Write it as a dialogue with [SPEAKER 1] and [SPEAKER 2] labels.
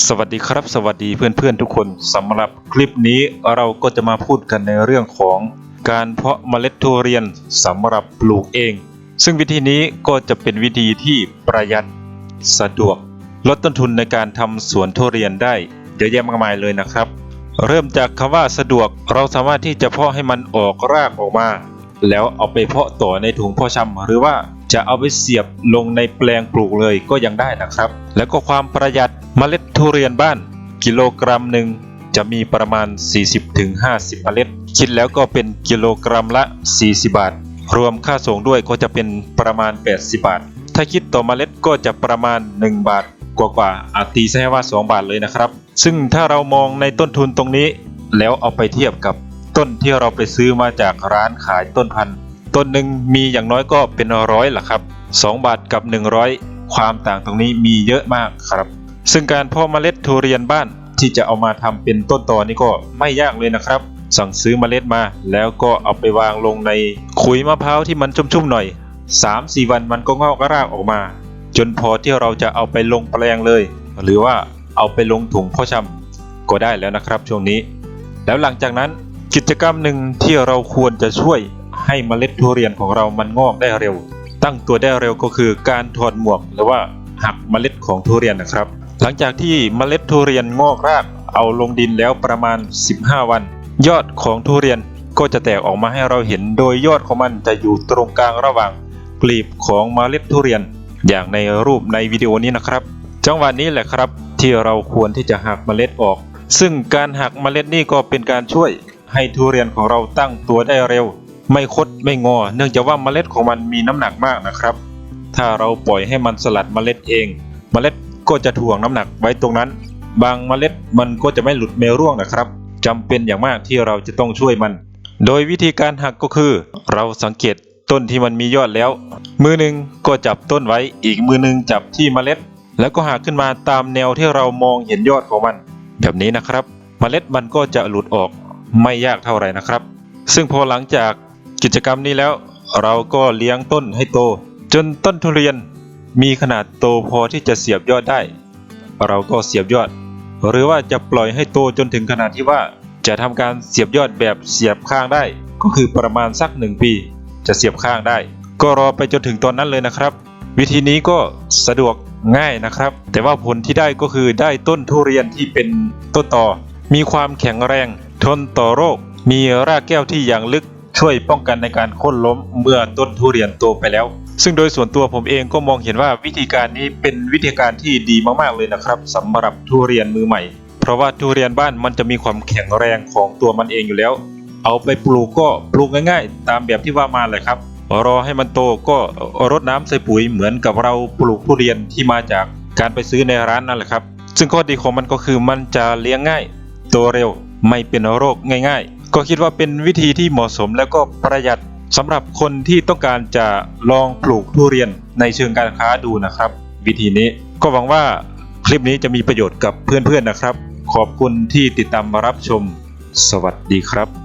[SPEAKER 1] สวัสดีครับ สวัสดีเพื่อนๆทุกคนสำหรับคลิปนี้เราก็จะมาพูดกันในเรื่องของการเพาะเมล็ดทุเรียนสำหรับปลูกเอง ซึ่งวิธีนี้ก็จะเป็นวิธีที่ประหยัดสะดวก ลดต้นทุนในการทำสวนทุเรียนได้เยอะแยะมากมายเลยนะครับ เริ่มจากคำว่าสะดวกเราสามารถที่จะเพาะให้มันออกรากออกมา แล้วเอาไปเพาะต่อในถุงเพาะชำหรือว่า จะเอาไปเสียบลงในแปลงปลูกเลยก็ยังได้นะครับ แล้วก็ความประหยัดเมล็ดทุเรียนบ้าน กิโลกรัมหนึ่งจะมีประมาณ 40-50 เมล็ด คิดแล้วก็เป็นกิโลกรัมละ 40 บาท รวมค่าส่งด้วยก็จะเป็นประมาณ 80 บาท ถ้าคิดต่อเมล็ดก็จะประมาณ 1 บาท กว่าๆอาจตีซะให้ว่า 2 บาทเลยนะครับ ซึ่งถ้าเรามองในต้นทุนตรงนี้ แล้วเอาไปเทียบกับต้นที่เราไปซื้อมาจากร้านขายต้นพันธุ์ ต้นหนึ่งมีอย่างน้อยก็เป็นร้อยละครับ 2 บาทกับ 100 ความต่างตรงนี้มีเยอะมากครับ ซึ่งการเพาะเมล็ดทุเรียนบ้านที่จะเอามาทำเป็นต้นตอนี่ก็ไม่ยากเลยนะครับ สั่งซื้อเมล็ดมา แล้วก็เอาไปวางลงในขุยมะพร้าวที่มันชุ่มๆหน่อย 3-4 วันมันก็งอกรากออกมา จนพอที่เราจะเอาไปลงแปลงเลย หรือว่าเอาไปลงถุงพาะชำก็ได้แล้วนะครับช่วงนี้ แล้วหลังจากนั้นกิจกรรมหนึ่งที่เราควรจะช่วย ให้เมล็ดทุเรียนของเรามันงอกได้เร็ว ตั้งตัวได้เร็วก็คือการถอดหมวกหรือว่าหักเมล็ดของทุเรียนนะครับ หลังจากที่เมล็ดทุเรียนงอกรากเอาลงดินแล้วประมาณ 15 วัน ยอดของทุเรียนก็จะแตกออกมาให้เราเห็น โดยยอดของมันจะอยู่ตรงกลางระหว่างกลีบของเมล็ดทุเรียน อย่างในรูปในวิดีโอนี้นะครับ จังหวะนี้แหละครับ ที่เราควรที่จะหักเมล็ดออก ซึ่งการหักเมล็ดนี่ก็เป็นการช่วยให้ทุเรียนของเราตั้งตัวได้เร็ว ไม่คดไม่งอ เนื่องจากว่าเมล็ดของมันมีน้ำหนักมากนะครับ ถ้าเราปล่อยให้มันสลัดเมล็ดเอง เมล็ดก็จะถ่วงน้ำหนักไว้ตรงนั้น บางเมล็ดมันก็จะไม่หลุดเมร่วงนะครับจำเป็นอย่างมากที่เราจะต้องช่วยมัน โดยวิธีการหักก็คือ เราสังเกตต้นที่มันมียอดแล้ว มือหนึ่งก็จับต้นไว้อีกมือหนึ่งจับที่เมล็ด แล้วก็หักขึ้นมาตามแนวที่เรามองเห็นยอดของมัน แบบนี้นะครับ เมล็ดมันก็จะหลุดออกไม่ยากเท่าไหร่นะครับ ซึ่งพอหลังจาก กิจกรรมนี้แล้ว เราก็เลี้ยงต้นให้โต จนต้นทุเรียนมีขนาดโตพอที่จะเสียบยอดได้ เราก็เสียบยอด หรือว่าจะปล่อยให้โตจนถึงขนาดที่ว่า จะทำการเสียบยอดแบบเสียบข้างได้ ก็คือประมาณสักหนึ่งปี จะเสียบข้างได้ ก็รอไปจนถึงตอนนั้นเลยนะครับ วิธีนี้ก็สะดวกง่ายนะครับ แต่ว่าผลที่ได้ก็คือได้ต้นทุเรียนที่เป็นต้นต่อ มีความแข็งแรง ทนต่อโรค มีรากแก้วที่อย่างลึก ช่วยป้องกันในการโค่นล้มเมื่อต้นทุเรียนโตไปแล้ว ซึ่งโดยส่วนตัวผมเองก็มองเห็นว่าวิธีการนี้เป็นวิธีการที่ดีมากๆเลยนะครับสำหรับทุเรียนมือใหม่ เพราะว่าทุเรียนบ้านมันจะมีความแข็งแรงของตัวมันเองอยู่แล้ว เอาไปปลูกก็ปลูกง่ายๆ ตามแบบที่ว่ามาเลยครับรอให้มันโตก็รดน้ำใส่ปุ๋ยเหมือนกับเราปลูกทุเรียนที่มาจากการไปซื้อในร้านนั่นแหละครับ ซึ่งข้อดีของมันก็คือมันจะเลี้ยงง่าย โตเร็วไม่เป็นโรคง่าย ๆ ก็คิดว่าเป็นวิธีที่เหมาะสมแล้วก็ประหยัดสำหรับคนที่ต้องการจะลองปลูกทุเรียนในเชิงการค้าดูนะครับ วิธีนี้ก็หวังว่าคลิปนี้จะมีประโยชน์กับเพื่อนๆนะครับ ขอบคุณที่ติดตามมารับชม สวัสดีครับ